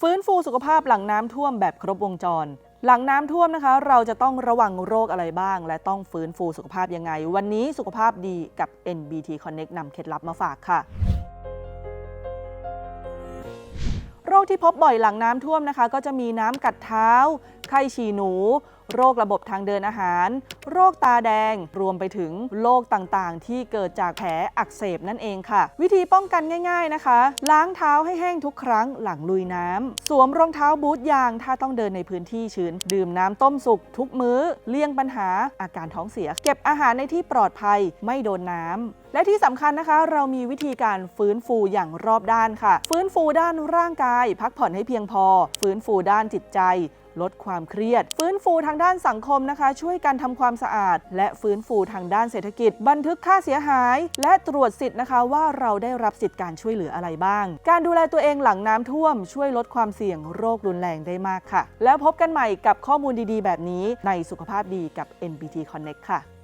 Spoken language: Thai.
ฟื้นฟูสุขภาพหลังน้ำท่วมแบบครบวงจร หลังน้ำท่วมนะคะ เราจะต้องระวังโรคอะไรบ้าง และต้องฟื้นฟูสุขภาพยังไง วันนี้สุขภาพดีกับ NBT Connect นำเคล็ดลับมาฝากค่ะ โรคที่พบบ่อยหลังน้ำท่วมนะคะ ก็จะมีน้ำกัดเท้า ไข้ฉี่หนู โรคระบบทางเดินอาหาร โรคตาแดง รวมไปถึงโรคต่างๆ ที่เกิดจากแผลอักเสบนั่นเองค่ะ วิธีป้องกันง่าย ๆนะคะ ล้างเท้าให้แห้งทุกครั้งหลังลุยน้ำสวมรองเท้าบูทยาง ถ้าต้องเดินในพื้นที่ชื้น ดื่มน้ำต้มสุกทุกมื้อ เลี่ยงปัญหาอาการท้องเสีย เก็บอาหารในที่ปลอดภัยไม่โดนน้ำและที่สำคัญนะคะ เรามีวิธีการฟื้นฟูอย่างรอบด้านค่ะ ฟื้นฟูด้านร่างกาย พักผ่อนให้เพียงพอ ฟื้นฟูด้านจิตใจ ลดความเครียด ฟื้นฟูทางด้านสังคมนะคะ ช่วยกันทำความสะอาด และฟื้นฟูทางด้านเศรษฐกิจ บันทึกค่าเสียหาย และตรวจสิทธิ์นะคะว่าเราได้รับสิทธิ์การช่วยเหลืออะไรบ้าง การดูแลตัวเองหลังน้ำท่วม ช่วยลดความเสี่ยงโรครุนแรงได้มากค่ะ แล้วพบกันใหม่กับข้อมูลดีๆ แบบนี้ในสุขภาพดีกับ NBT Connect ค่ะ